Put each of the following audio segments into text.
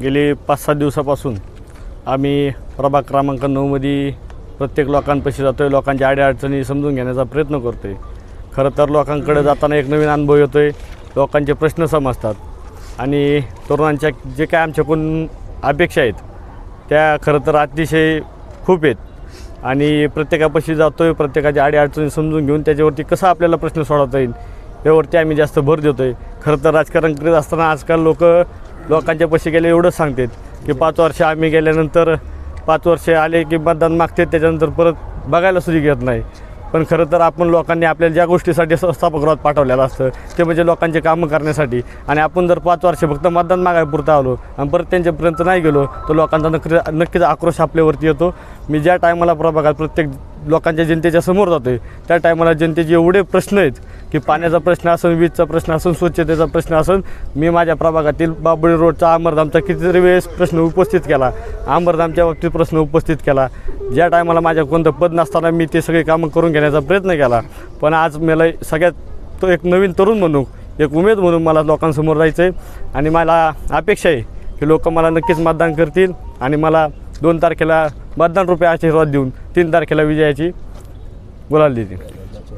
गेले पाच सात दिवसापासून आम्ही प्रभाग क्रमांक नऊमध्ये प्रत्येक लोकांपाशी जातो आहे लोकांच्या अडीअडचणी समजून घेण्याचा प्रयत्न करतो आहे खरं तर लोकांकडे जाताना एक नवीन अनुभव येतो आहे लोकांचे प्रश्न समजतात आणि तरुणांच्या जे काय आमच्याकडून अपेक्षा आहेत त्या खरं तर अतिशय खूप आहेत. आणि प्रत्येकापाशी जातो आहे प्रत्येकाच्या अडीअडचणी समजून घेऊन त्याच्यावरती कसा आपल्याला प्रश्न सोडवता येईल यावरती आम्ही जास्त भर देतो आहे खरं तर राजकारण करीत असताना आजकाल लोक लोकांच्या पैसे गेले एवढंच सांगतात की पाच वर्ष आम्ही गेल्यानंतर पाच वर्ष आले की मतदान मागतात त्याच्यानंतर परत बघायला सुरू घेत नाही. पण खरं तर आपण लोकांनी आपल्याला ज्या गोष्टीसाठी संस्थापकगृहात पाठवलेलं असतं ते म्हणजे लोकांचे कामं करण्यासाठी. आणि आपण जर पाच वर्ष फक्त मतदान मागायपुरतं आलो आणि परत त्यांच्यापर्यंत नाही गेलो तर लोकांचा नक्की नक्कीच आक्रोश आपल्यावरती येतो. मी ज्या टायमाला प्रभागात प्रत्येक लोकांच्या जनतेच्या समोर जातो आहे त्या टायमाला जनतेचे एवढे प्रश्न आहेत की पाण्याचा प्रश्न असून वीजचा प्रश्न असून स्वच्छतेचा प्रश्न असून मी माझ्या प्रभागातील बाबळी रोडचा अमरधामचा कितीतरी वेळेस प्रश्न उपस्थित केला. अंबरधामच्या बाबतीत प्रश्न उपस्थित केला. ज्या टायमाला माझ्या कोणतं पद नसताना मी ते सगळे कामं करून घेण्याचा प्रयत्न केला. पण आज मला सगळ्यात तो एक नवीन तरुण म्हणून एक उमेद म्हणून मला लोकांसमोर जायचं आहे आणि मला अपेक्षा आहे की लोक मला नक्कीच मतदान करतील आणि मला दोन तारखेला मतदान रुपये आशीर्वाद देऊन तीन तारखेला विजयाची गुलाल देतील.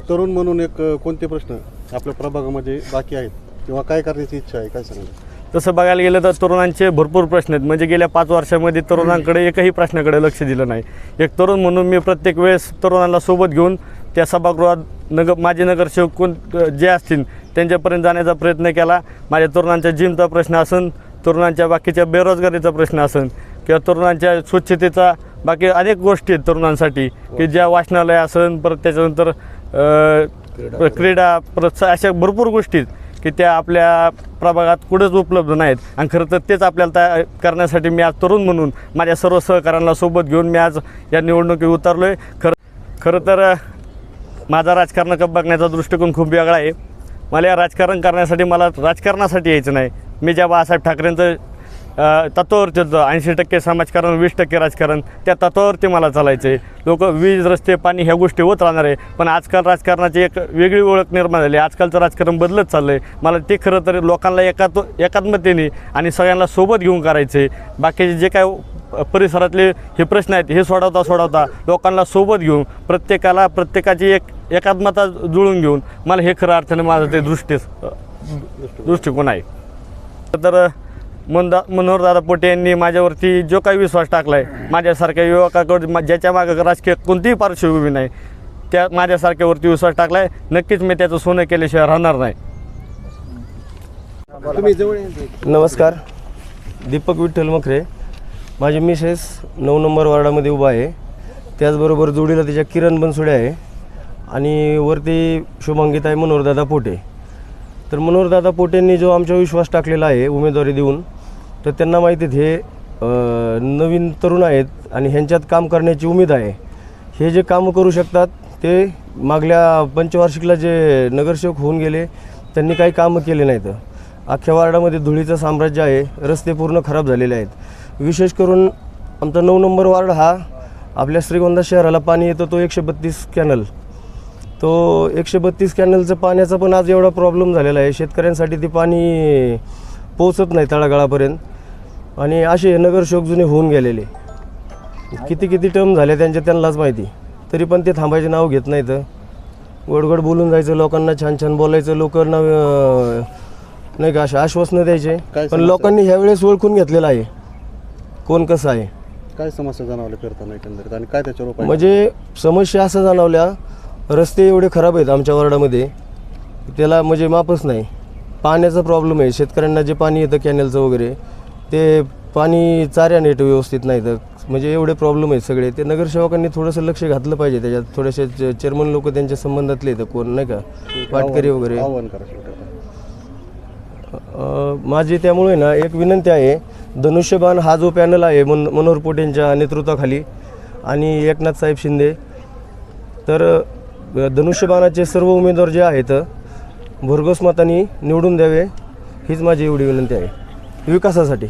तरुण म्हणून एक कोणते प्रश्न आपल्या प्रभागामध्ये बाकी आहेत? किंवा काय करण्याची इच्छा आहे? काय सांगा तसं बघायला गेलं तर तरुणांचे भरपूर प्रश्न आहेत. म्हणजे गेल्या पाच वर्षामध्ये तरुणांकडे एकही प्रश्नाकडे लक्ष दिलं नाही. एक तरुण म्हणून मी प्रत्येक वेळेस तरुणांना सोबत घेऊन त्या सभागृहात नगर माझे नगरसेवक कोण जे असतील त्यांच्यापर्यंत जाण्याचा प्रयत्न केला. माझ्या तरुणांच्या जिमचा प्रश्न असेल तरुणांच्या बाकीच्या बेरोजगारीचा प्रश्न असेल किंवा तरुणांच्या स्वच्छतेचा बाकी अनेक गोष्टी आहेत तरुणांसाठी की ज्या वाचनालय असेल परत त्याच्यानंतर अ, क्रीडा परत अशा भरपूर गोष्टी आहेत की त्या आपल्या प्रभागात कुठेच उपलब्ध नाहीत. आणि खरं तर तेच आपल्याला करण्यासाठी मी आज तरुण म्हणून माझ्या सर्व सहकाऱ्यांना सोबत घेऊन मी आज या निवडणुकीत उतरलो आहे खरं खरं तर माझा राजकारणाकडे बघण्याचा दृष्टिकोन खूप वेगळा आहे. मला या राजकारण करण्यासाठी मला राजकारणासाठी यायचं नाही. मी ज्या बाळासाहेब ठाकरेंचं तत्वावरती होतं ऐंशी टक्के समाजकारण वीस टक्के राजकारण त्या तत्वावरती मला चालायचं आहे लोक वीज रस्ते पाणी ह्या गोष्टी होत राहणार आहे. पण आजकाल राजकारणाची एक वेगळी ओळख निर्माण झाली आजकालचं राजकारण बदलत चाललं आहे मला ते खरं तर लोकांना एकात एकात्मतेने आणि सगळ्यांना सोबत घेऊन करायचे बाकीचे जे काय परिसरातले हे प्रश्न आहेत हे सोडवता सोडवता लोकांना सोबत घेऊन प्रत्येकाला प्रत्येकाची एक एकात्मता जुळून घेऊन मला हे खरं अर्थाने माझं ते दृष्टी दृष्टिकोन आहे. तर मनदा मनोहरदादा पोटे यांनी माझ्यावरती जो काही विश्वास टाकला आहे माझ्यासारख्या युवकाकडे ज्याच्या मागं राजकीय कोणतीही पार्श्वभूमी नाही त्या माझ्यासारख्यावरती विश्वास टाकला आहे नक्कीच मी त्याचं सोनं केल्याशिवाय राहणार नाही. तुम्ही जवळ नमस्कार. दीपक विठ्ठल मखरे. माझी मिसेस नऊ नंबर वार्डामध्ये उभा आहे. त्याचबरोबर जोडीला त्याच्या किरण बनसुडे आहे. आणि वरती शुभांगिताई मनोहरदादा पोटे. तर मनोहरदादा पोटेंनी जो आमच्यावर विश्वास टाकलेला आहे उमेदवारी देऊन तर त्यांना माहिती आहेत हे नवीन तरुण आहेत आणि ह्यांच्यात काम करण्याची उमेद आहे. हे जे कामं करू शकतात ते मागल्या पंचवार्षिकला जे नगरसेवक होऊन गेले त्यांनी काही कामं केले नाहीत. अख्ख्या वार्डामध्ये धुळीचं साम्राज्य आहे रस्ते पूर्ण खराब झालेले आहेत. विशेष करून आमचा नऊ नंबर वार्ड हा आपल्या श्रीगोंदा शहराला पाणी येतं तो एकशे बत्तीस कॅनल. तो एकशे बत्तीस कॅनलचं पाण्याचा पण आज एवढा प्रॉब्लेम झालेला आहे शेतकऱ्यांसाठी ते पाणी पोचत नाही तळागाळापर्यंत. आणि असे नगरसेवक जुने होऊन गेलेले. किती किती टर्म झाले त्यांच्या त्यांनाच माहिती. तरी पण ते थांबायचे नाव घेत नाहीत. गोडगोड बोलून जायचं लोकांना छान छान बोलायचं लोकांना अं, नाही का असे आश्वासनं द्यायचे. पण? लोकांनी ह्यावेळेस ओळखून घेतलेलं आहे. कोण कसं आहे? काय समस्या जाणवल्या करताना एकंदरीत? आणि काय त्याच्यावर उपाय म्हणजे समस्या असं जाणवल्या रस्ते एवढे खराब आहेत आमच्या वार्डामध्ये. त्याला म्हणजे मापच नाही. पाण्याचा प्रॉब्लेम आहे. शेतकऱ्यांना जे पाणी येतं कॅनेलचं वगैरे ते पाणी चाऱ्या नीट व्यवस्थित नाही तर म्हणजे एवढे प्रॉब्लेम आहेत सगळे. ते नगरसेवकांनी थोडंसं लक्ष घातलं पाहिजे त्याच्यात थोडेसे चेअरमन लोक त्यांच्या संबंधातले तर कोण नाही का? वाटकरी वगैरे. माझी त्यामुळे ना एक विनंती आहे धनुष्यबाण हा जो पॅनल आहे मन मनोहर पोटेंच्या नेतृत्वाखाली आणि एकनाथ साहेब शिंदे तर धनुष्यबाणाचे सर्व उमेदवार जे आहेत भरघोस मतांनी निवडून द्यावे हीच माझी एवढी विनंती आहे. विकासासाठी.